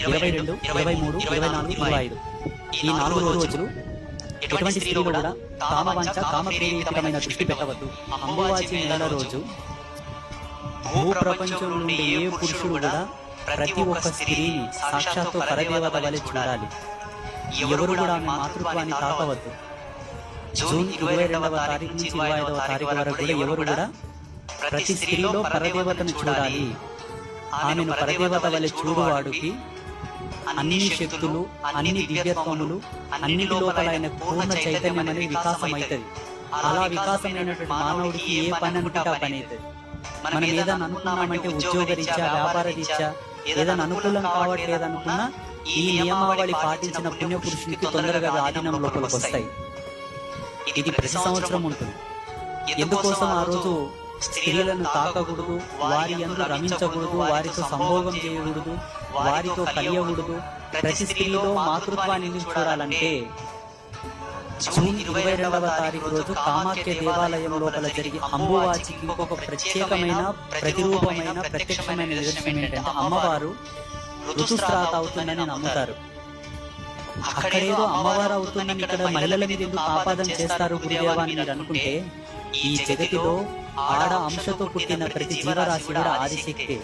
ఇరవై రెండు ఇరవై మూడు ఇరవై నాలుగు ఇరవై ఐదు. ఈ నాలుగు రోజులు ఎటువంటి స్త్రీలు కూడా కామ వంచ కామ ప్రేరితమైన దృష్టి పెట్టవద్దు. అంబువాచి నెల రోజు భూప్రపంచం నుండి ఏ పురుషుడు కూడా ప్రతి ఒక్క స్త్రీని సాక్షాత్తు పరదేవత వలె చూడాలి. ఎవరు కూడా ఆమె మాతృత్వాన్ని తాకవద్దు. జూన్ ఇరవై రెండవ తారీఖు నుంచి ఇరవై ఐదవ తారీఖు వరకు కూడా ఎవరు కూడా ప్రతి స్త్రీలో పరదేవతను చూడాలి. ఆమెను పరదేవత వలె చూడువాడికి అన్ని శక్తులు అన్ని దివ్యత్వములు అన్ని లోపల ఆయన పూర్ణ చైతన్యం అనేది వికాసం అవుతుంది అలా వికాసమైనటువంటి మానవుడికి ఏ పని అనుకుంటే ఆ పని అవుతుంది. మనం ఏదైనా అనుకున్నామంటే ఉద్యోగ రీత్యా వ్యాపార రీత్యా ఏదైనా అనుకూలం కావట్లేదు అనుకున్నా ఈ నియమావళి పాటించిన పుణ్య పురుషునికి తొందరగా ఆధీనం లోపలికి వస్తాయి. ఇది ప్రతి సంవత్సరం ఉంటుంది. ఎందుకోసం ఆ రోజు స్త్రీలను తాకకూడదు వారి యందు రమించకూడదు వారితో సంభోగం చేయకూడదు వారితో కలియకూడదు. ప్రతి స్త్రీలో మాతృత్వాన్ని చూడాలంటే జూన్ ఇరవై రెండవ తారీఖు రోజు కామాఖ్య దేవాలయం లోపల జరిగే అంబువాచికి ఒక ప్రత్యేకమైన ప్రతిరూపమైన ప్రత్యక్షమైన నిదర్శనం ఏంటంటే అమ్మవారు ఋతుస్రాత అవుతుందని నమ్ముతారు. అక్కడేదో అమ్మవారు అవుతుందని ఇక్కడ మహిళల మీద ఎందుకు చేస్తారు గురుదేవా అని మీరు అనుకుంటే ఈ జగతిలో ఆడ అంశతో పుట్టిన ప్రతి జీవరాశి కూడా ఆదిశక్తే.